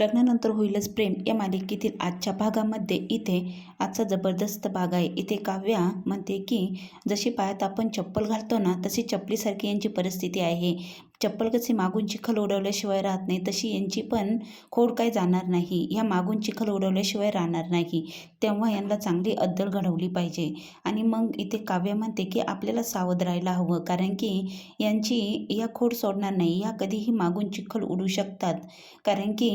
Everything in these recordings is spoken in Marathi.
लग्नानंतर होईलच प्रेम. या मालिकेतील आजच्या भागामध्ये इथे आजचा जबरदस्त भाग आहे. इथे काव्या म्हणते की जशी पायात आपण चप्पल घालतो ना तशी चपलीसारखी यांची परिस्थिती आहे. चप्पल कशी मागून चिखल उडवल्याशिवाय राहत नाही तशी यांची पण खोड काय जाणार नाही. ह्या मागून चिखल उडवल्याशिवाय राहणार नाही. तेव्हा यांना चांगली अद्दल घडवली पाहिजे. आणि मग इथे काव्य म्हणते की आपल्याला सावध राहायला हवं कारण की यांची या खोड सोडणार नाही. या कधीही मागून चिखल उडू शकतात कारण की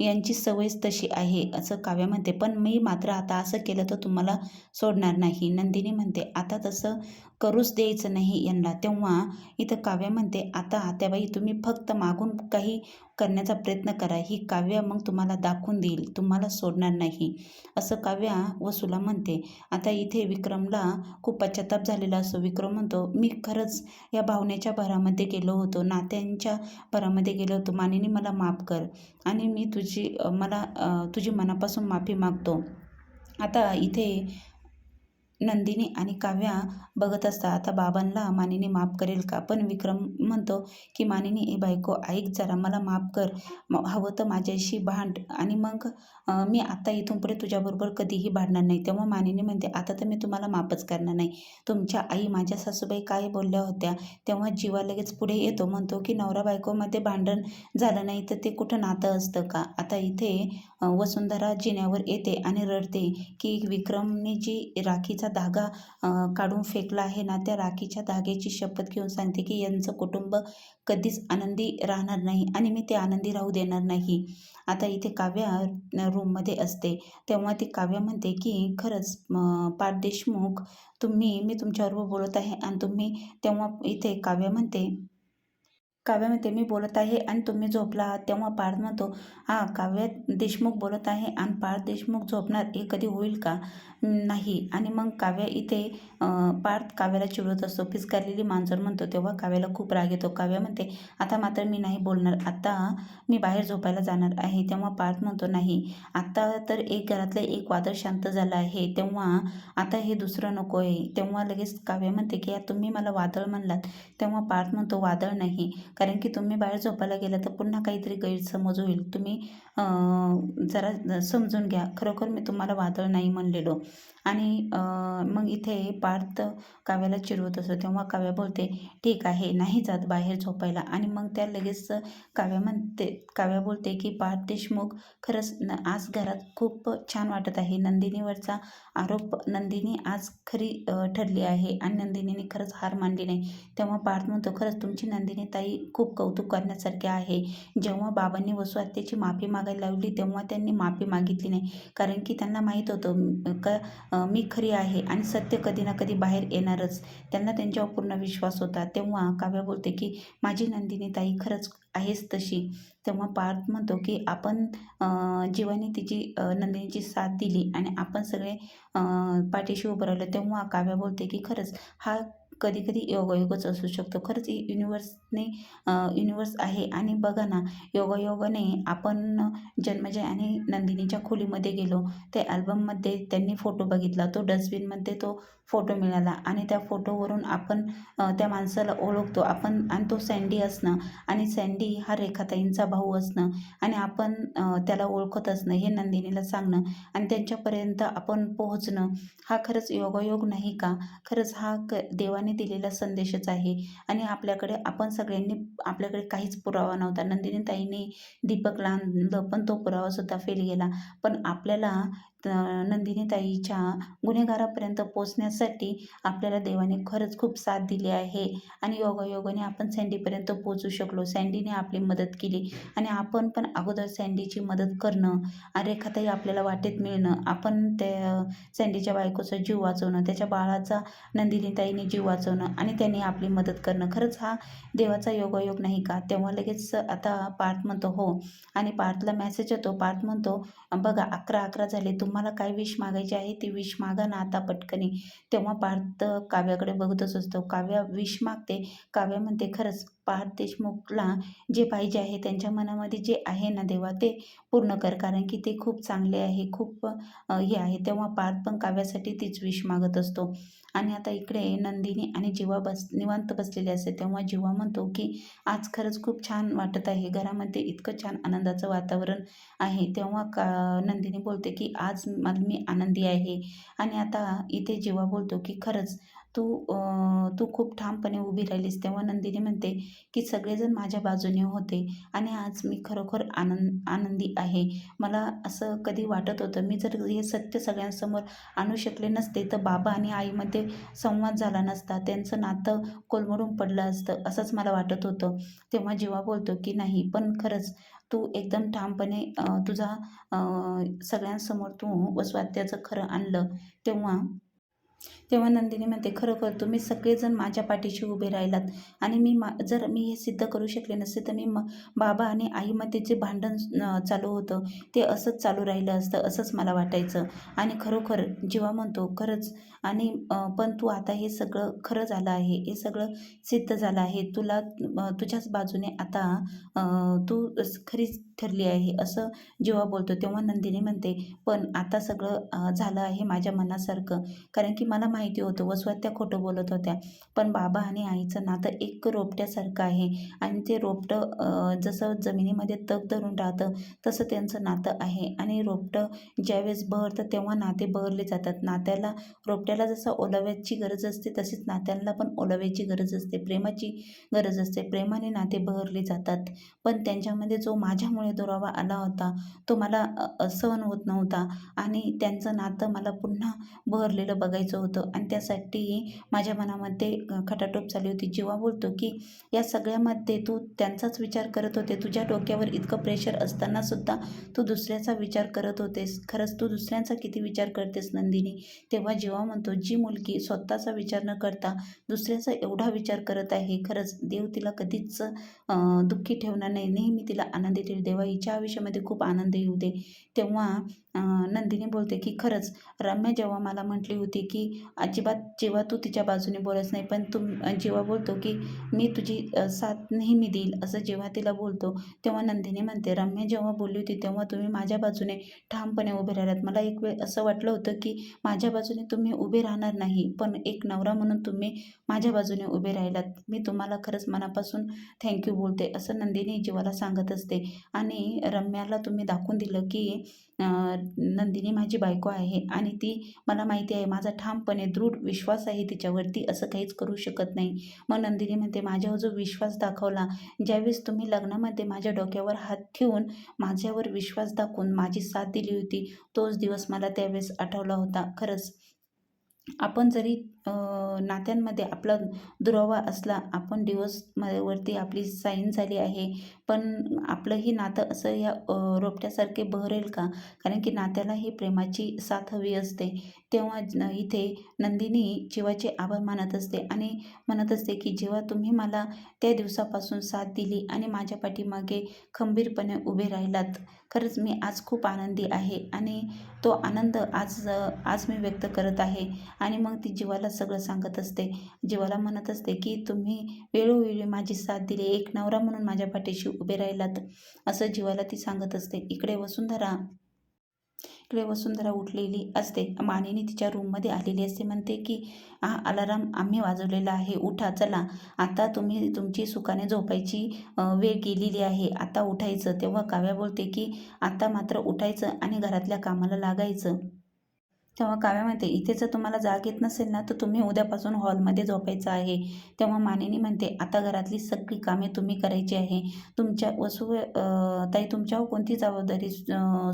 यांची सवयच तशी आहे असं काव्य म्हणते. पण मी मात्र आता असं केलं तर तुम्हाला सोडणार नाही. नंदिनी म्हणते आता तसं करूच द्यायचं नाही यांना. तेव्हा इथं काव्य म्हणते आता आत्याबाई तुम्ही फक्त मागून काही करण्याचा प्रयत्न करा. ही काव्य मग तुम्हाला दाखवून देईल. तुम्हाला सोडणार नाही. असं काव्या वसुला म्हणते. आता इथे विक्रमला खूप पश्चाताप झालेला असतो. विक्रम म्हणतो मी खरंच या भावनेच्या भरामध्ये गेलो होतो. नात्यांच्या भरामध्ये गेलो होतो. मानिनी मला माफ कर. आणि मी तुझी मला तुझी मनापासून माफी मागतो. आता इथे नंदिनी आणि काव्या बघत असता आता बाबांना मानिनी माफ करेल का? पण विक्रम म्हणतो की मानिनी ए बायको ऐक जरा मला माफ कर. हवं तर माझ्याशी भांड. आणि मग मी आता इथून पुढे तुझ्याबरोबर कधीही भांडणार नाही. तेव्हा मानिनी म्हणते आता तर मी तुम्हाला माफच करणार नाही. तुमच्या आई माझ्या सासूबाई काय बोलल्या होत्या? तेव्हा जीवा लगेच पुढे येतो. म्हणतो की नवरा बायकोमध्ये भांडण झालं नाही तर ते कुठं नातं असतं का? आता इथे वसुंधरा जिन्यावर येते आणि रडते की विक्रमने जी राखीचा धागा काढून फेकला आहे ना त्या राखीच्या धाग्याची शपथ घेऊन सांगते की यांचं कुटुंब कधीच आनंदी राहणार नाही आणि मी ते आनंदी राहू देणार नाही. आता इथे काव्या रूममध्ये असते. तेव्हा ती काव्य म्हणते की खरंच पाठ देशमुख तुम्ही मी तुमच्याबरोबर बोलत आहे आणि तुम्ही तेव्हा इथे काव्य म्हणते काव्य म्हणते मी बोलत आहे आणि तुम्ही झोपला आहात. तेव्हा पार्थ म्हणतो हां काव्य देशमुख बोलत आहे आणि पार्थ देशमुख झोपणार हे कधी होईल का? नाही. आणि मग काव्य इथे पार्थ काव्याला चिडवत असतो. फिसकारलेली मांजर म्हणतो तेव्हा काव्याला खूप राग येतो. काव्य म्हणते आता मात्र मी नाही बोलणार. आता मी बाहेर झोपायला जाणार आहे. तेव्हा पार्थ म्हणतो नाही. आता तर एक घरातलं एक वादळ शांत झालं आहे. तेव्हा आता हे दुसरं नको आहे. तेव्हा लगेच काव्य म्हणते की तुम्ही मला वादळ म्हणलात. तेव्हा पार्थ म्हणतो वादळ नाही. कारण की तुम्ही बाहेर झोपायला गेला तर पुन्हा काहीतरी गैरसमज होईल. तुम्ही जरा समजून घ्या. खरोखर मी तुम्हाला वादळ नाही म्हणलेलो. आणि मग इथे पार्थ काव्याला चिरवत असतो. तेव्हा काव्या बोलते ठीक आहे नाही जात बाहेर झोपायला. आणि मग त्या लगेच काव्या म्हणते काव्या बोलते की पार्थ देशमुख खरंच न आज घरात खूप छान वाटत आहे. नंदिनीवरचा आरोप नंदिनी आज खरी ठरली आहे आणि नंदिनीने खरंच हार मानली नाही. तेव्हा पार्थ म्हणतो खरंच तुमची नंदिनी ताई खूप कौतुक करण्यासारखे आहे. जेव्हा बाबांनी वसू आत्याची माफी मागायला लावली तेव्हा त्यांनी माफी मागितली नाही. कारण की त्यांना माहीत होतं का मी खरी आहे आणि सत्य कधी ना कधी बाहेर येणारच. त्यांना त्यांच्यावर पूर्ण विश्वास होता. तेव्हा काव्या बोलते की माझी नंदिनी ताई खरंच आहेच तशी. तेव्हा पार्थ म्हणतो की आपण जीवाने तिची नंदिनीची साथ दिली आणि आपण सगळे पाठीशी उभं राहिलो. तेव्हा काव्या बोलते की खरंच हा कधी कधी योगायोगच असू शकतो. खरंच युनिवर्सने युनिवर्स आहे. आणि बघा ना योगायोगाने आपण जन्मजय आणि नंदिनीच्या खोलीमध्ये गेलो. त्या ॲल्बममध्ये त्यांनी फोटो बघितला. तो डस्टबिनमध्ये तो फोटो मिळाला. आणि त्या फोटोवरून आपण त्या माणसाला ओळखतो. आपण आणि तो सँडी असणं. आणि सँडी हा रेखाताईंचा भाऊ असणं. आणि आपण त्याला ओळखत असणं. हे नंदिनीला सांगणं. आणि त्यांच्यापर्यंत आपण पोहोचणं. हा खरंच योगायोग नाही का? खरंच हा क देवाने दिलेला संदेशच आहे. आणि आपल्याकडे आपण सगळ्यांनी आपल्याकडे काहीच पुरावा नव्हता. नंदिनी ताईने दीपकला आणलं पण तो पुरावासुद्धा फेल गेला. पण आपल्याला नंदिनीताईच्या गुन्हेगारापर्यंत पोचण्यासाठी आपल्याला देवाने खरंच खूप साथ दिली आहे. आणि योगायोगाने आपण सँडीपर्यंत पोचू शकलो. सँडीने आपली मदत केली. आणि आपण पण अगोदर सँडीची मदत करणं रेखाताई आपल्याला वाटेत मिळणं आपण त्या सँडीच्या बायकोचा जीव वाचवणं त्याच्या बाळाचा नंदिनीताईने जीव वाचवणं आणि त्यांनी आपली मदत करणं खरंच हा देवाचा योगायोग नाही का? तेव्हा लगेच आता पार्थ म्हणतो हो. आणि पार्थला मेसेज येतो. पार्थ म्हणतो बघा अकरा अकरा झाले तुम्हाला काय विश मागायची आहे ती विश मागा ना आता पटकनी. तेव्हा पार्थ काव्याकडे बघतच असतो. काव्या विश मागते. काव्या म्हणते खरंच पार्थ देशमुखला जे पाहिजे आहे त्यांच्या मनामध्ये जे आहे ना देवा ते पूर्ण कर. कारण की ते खूप चांगले आहे खूप हे आहे. तेव्हा पार्थ पण काव्यासाठी तीच विष मागत असतो. आणि आता इकडे नंदिनी आणि जीवा बस निवांत बसलेले असते तेव्हा जीवा म्हणतो की आज खरंच खूप छान वाटत आहे. घरामध्ये इतकं छान आनंदाचं वातावरण आहे. तेव्हा का नंदिनी बोलते की आज मी आनंदी आहे. आणि आता इथे जीवा बोलतो की खरंच तू तू खूप ठामपणे उभी राहिलीस. तेव्हा नंदिनी म्हणते की सगळेजण माझ्या बाजूने होते आणि आज मी खरोखर आनंद आनंदी आहे. मला असं कधी वाटत होतं मी जर हे सत्य सगळ्यांसमोर आणू शकले नसते तर बाबा आणि आईमध्ये संवाद झाला नसता. त्यांचं नातं कोलमडून पडलं असतं असंच मला वाटत होतं. तेव्हा जेव्हा बोलतो की नाही पण खरंच तू एकदम ठामपणे तुझा सगळ्यांसमोर तू वस्वात्याचं खरं आणलं. तेव्हा तेव्हा नंदिनी म्हणते खरोखर तुम्ही सगळेजण माझ्या पाठीशी उभे राहिलात आणि मी मा जर मी हे सिद्ध करू शकले नसते तर मी म बाबा आणि आईमध्ये जे भांडण चालू होतं ते असंच चालू राहिलं असतं असंच मला वाटायचं. आणि खरोखर जेव्हा म्हणतो खरंच आणि पण तू आता हे सगळं खरं झालं आहे हे सगळं सिद्ध झालं आहे तुला तुझ्याच बाजूने आता तू खरीच ठरली आहे. असं जेव्हा बोलतो तेव्हा नंदिनी म्हणते पण आता सगळं झालं आहे माझ्या मनासारखं. कारण की मला माहिती होतं वसवात्या खोटं बोलत होत्या. पण बाबा आणि आईचं नातं एक रोपट्यासारखं आहे. आणि ते रोपटं जसं जमिनीमध्ये तग धरून राहतं तसं त्यांचं नातं आहे. आणि रोपटं ज्यावेळेस बहरतं तेव्हा नाते बहरले जातात. नात्याला रोपट्याला जसं ओलाव्याची गरज असते तशीच नात्यांना पण ओलाव्याची गरज असते. प्रेमाची गरज असते. प्रेमाने नाते बहरले जातात. पण त्यांच्यामध्ये जो माझ्यामुळे दुरावा आला होता. तो मला सहन होत नव्हता. आणि त्यांचं नातं मला पुन्हा बहरलेलं बघायचं होतं. आणि त्यासाठी माझ्या मनामध्ये खटाटोप झाली होती. जेव्हा बोलतो की या सगळ्यामध्ये तू त्यांचाच विचार करत होते. तुझ्या डोक्यावर इतकं प्रेशर असताना सुद्धा तू दुसऱ्याचा विचार करत होतेस. खरंच तू दुसऱ्यांचा किती विचार करतेस नंदिनी? तेव्हा जेव्हा म्हणतो जी मुलगी स्वतःचा विचार न करता दुसऱ्याचा एवढा विचार करत आहे खरंच देव तिला कधीच दुःखी ठेवणार नाही. नेहमी तिला आनंदी ठेव. देवा हिच्या आयुष्यामध्ये खूप आनंद येऊ दे तेव्हा नंदिनी बोलते की खरंच रम्या जेव्हा मला म्हटली होती की अजिबात जेव्हा तू तिच्या बाजूने बोलत नाही पण तू जेव्हा बोलतो की मी तुझी साथ नेहमी देईल असं जेव्हा तिला बोलतो तेव्हा नंदिनी म्हणते रम्या जेव्हा बोलली होती तेव्हा तुम्ही माझ्या बाजूने ठामपणे उभे राहिलात. मला एक वेळ असं वाटलं होतं की माझ्या बाजूने तुम्ही उभे राहणार नाही पण एक नवरा म्हणून तुम्ही माझ्या बाजूने उभे राहिलात. मी तुम्हाला खरंच मनापासून थँक्यू बोलते असं नंदिनी जीवाला सांगत असते. आणि रम्याला तुम्ही दाखवून दिलं की नंदिनी माझी बायको आहे आणि ती मला माहिती आहे माझा ठामपणे दृढ विश्वास आहे तिच्यावरती असं काहीच करू शकत नाही. मग नंदिनी म्हणते माझ्यावर जो विश्वास दाखवला ज्यावेळेस तुम्ही लग्नामध्ये माझ्या डोक्यावर हात ठेवून माझ्यावर विश्वास दाखवून माझी साथ दिली होती तोच दिवस मला त्यावेळेस आठवला होता. खरंच आपण जरी नात्यांमध्ये आपला दुरावा असला आपण डिवोर्स वरती आपली साईन झाली आहे. पण आपलंही नातं असं या रोपट्यासारखे बहरेल का? कारण की नात्याला ही प्रेमाची साथ हवी असते. तेव्हा इथे नंदिनी जीवाचे आभार मानत असते आणि म्हणत असते की जेव्हा तुम्ही मला त्या दिवसापासून साथ दिली आणि माझ्या पाठीमागे खंबीरपणे उभे राहिलात खरंच मी आज खूप आनंदी आहे आणि तो आनंद आज आज मी व्यक्त करत आहे. आणि मग ती जीवाला सगळं सांगत असते. जीवाला म्हणत असते की तुम्ही वेळोवेळी माझी साथ दिली. एक नवरा म्हणून माझ्या पाठीशी उभे राहिलात. असं जीवाला ती सांगत असते. इकडे वसुंधरा इकडे वसुंधरा उठलेली असते. मानिनी तिच्या रूममध्ये आलेली असते. म्हणते की हा अलाराम आम्ही वाजवलेला आहे. उठा चला. आता तुम्ही तुमची सुखाने झोपायची वेळ गेलेली आहे. आता उठायचं. तेव्हा काव्या बोलते की आता मात्र उठायचं आणि घरातल्या कामाला लागायचं. तेव्हा काव्या म्हणते इथे जर तुम्हाला जाग येत नसेल ना तर तुम्ही उद्यापासून हॉलमध्ये झोपायचं आहे. तेव्हा मानिनी म्हणते आता घरातली सगळी कामे तुम्ही करायची आहे. तुमच्या वसू ताई तुमच्यावर कोणती जबाबदारी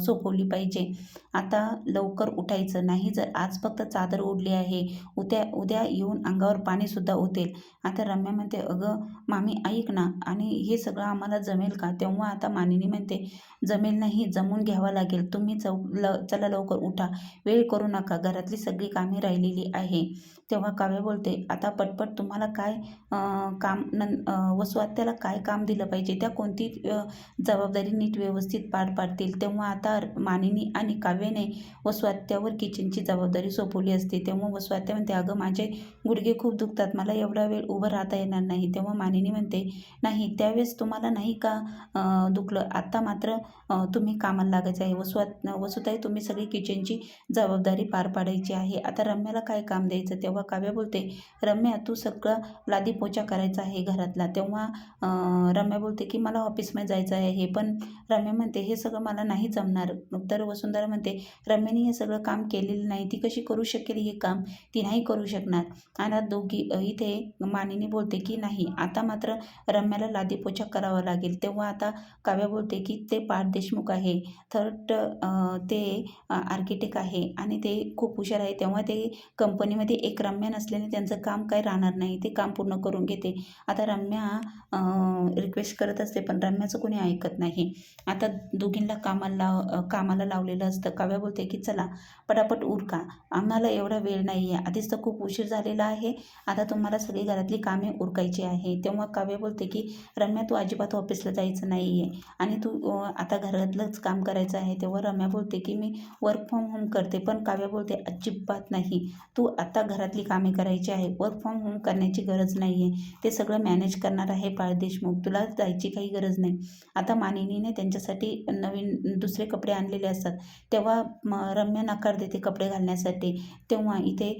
सोपवली पाहिजे? आता लवकर उठायचं. नाही जर आज फक्त चादर ओढली आहे उद्या उद्या येऊन अंगावर पाणीसुद्धा ओतेल. आता रम्या म्हणते अगं मामी ऐक ना. आणि हे सगळं आम्हाला जमेल का? तेव्हा आता मानिनी म्हणते जमेल नाही. जमून घ्यावं लागेल. तुम्ही चौ ल चला लवकर उठा. वेळ करून करू नका. घरातली सगळी कामे राहिलेली आहे. तेव्हा काव्य बोलते आता पटपट तुम्हाला काय काम न अं, काय काम दिलं पाहिजे? त्या कोणती जबाबदारी नीट व्यवस्थित पार पाडतील? तेव्हा आता मानिनी आणि काव्याने वसुआत्यावर किचनची जबाबदारी सोपवली असते. तेव्हा वसुआत्या म्हणते अगं माझे गुडघे खूप दुखतात. मला एवढा वेळ उभं राहता येणार नाही. तेव्हा मानिनी म्हणते नाही त्यावेळेस तुम्हाला नाही का दुखलं? आत्ता मात्र तुम्ही कामाला लागायचं आहे. वसुआत वसुताई तुम्ही सगळी किचनची जबाबदारी पार पाडायची आहे. आता रम्याला काय काम द्यायचं? तेव्हा काव्य बोलते रम्या तू सगळं लादी पोचा करायचा आहे घरातला तेव्हा रम्या बोलते की मला ऑफिसमध्ये जायचं आहे. हे पण रम्या म्हणते हे सगळं मला नाही जमणार. तर वसुंधरा म्हणते रम्याने हे सगळं काम केलेलं नाही. ती कशी करू शकेल हे काम? ती नाही करू शकणार. आणि दोघी इथे मानिनी बोलते की नाही आता मात्र रम्याला लादी पोचा करावा लागेल. तेव्हा आता काव्या बोलते की ते पाठ देशमुख आहे. थर्ड ते आर्किटेक्ट आहे. आणि ते खूप हुशार आहे. तेव्हा ते कंपनीमध्ये एक रम्या नसल्याने त्यांचं काम काय राहणार नाही. ते काम पूर्ण करून घेते. आता रम्या रिक्वेस्ट करत असते पण रम्याचं कोणी ऐकत नाही. आता दोघींना कामाला लाव कामाला लावलेलं असतं. काव्या बोलते की चला पटापट उरका. आम्हाला एवढा वेळ नाही आहे आधीच तर खूप उशीर झालेला आहे. आता तुम्हाला सगळी घरातली कामे उरकायची आहे. तेव्हा काव्य बोलते की रम्या तू अजिबात ऑफिसला जायचं नाही आहे आणि तू आता घरातलंच काम करायचं आहे. तेव्हा रम्या बोलते की मी वर्क फ्रॉम होम करते. पण काव्य बोलते अजिबात नाही. तू आता घरात घरातली कामे करायची आहे. वर्क फ्रॉम होम करण्याची गरज नाही आहे ते सगळं मॅनेज करणार आहे पाळ देशमुख. तुला जायची काही गरज नाही. आता मानिनीने त्यांच्यासाठी नवीन दुसरे कपडे आणलेले असतात. तेव्हा रम्य रम्या नकार देते कपडे घालण्यासाठी. तेव्हा इथे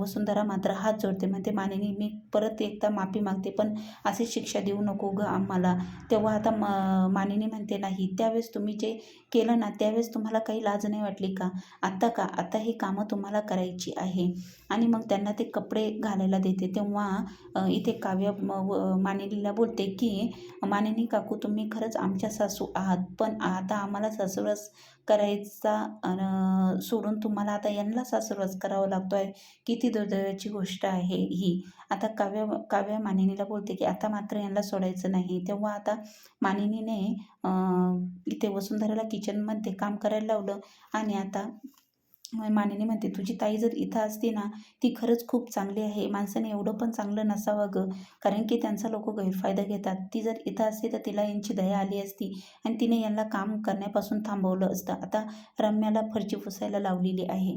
वसुंधरा मात्र हात जोडते. म्हणते मानिनी मी परत एकदा माफी मागते पण अशी शिक्षा देऊ नको ग आम्हाला. तेव्हा आता म मानिनी म्हणते नाही त्यावेळेस तुम्ही जे केलं ना त्यावेळेस तुम्हाला काही लाज नाही वाटली का? आत्ता का? आता ही कामं तुम्हाला करायची आहे. आणि मग त्यांना ते कपडे घालायला देते. तेव्हा इथे काव्य म- व- मानिनीला बोलते की मानिनी काकू तुम्ही खरंच आमच्या सासू आहात. पण आता आम्हाला सासूरस करायचा सोडून तुम्हाला आता यांना सासूरस करावा लागतो आहे किती दुर्दैवाची गोष्ट आहे ही. आता काव्य काव्य मानिनीला बोलते की आता मात्र यांना सोडायचं नाही. तेव्हा आता मानिनीने इथे वसुंधराला किचनमध्ये काम करायला लावलं. आणि आता मानेने म्हणते तुझी ताई जर इथं असती ना ती खरंच खूप चांगली आहे. माणसाने एवढं पण चांगलं नसावं गं. कारण की त्यांचा लोक गैरफायदा घेतात. ती जर इथं असती तर तिला यांची दया आली असती आणि तिने यांना काम करण्यापासून थांबवलं असतं. आता रम्याला फरची पुसायला लावलेली आहे.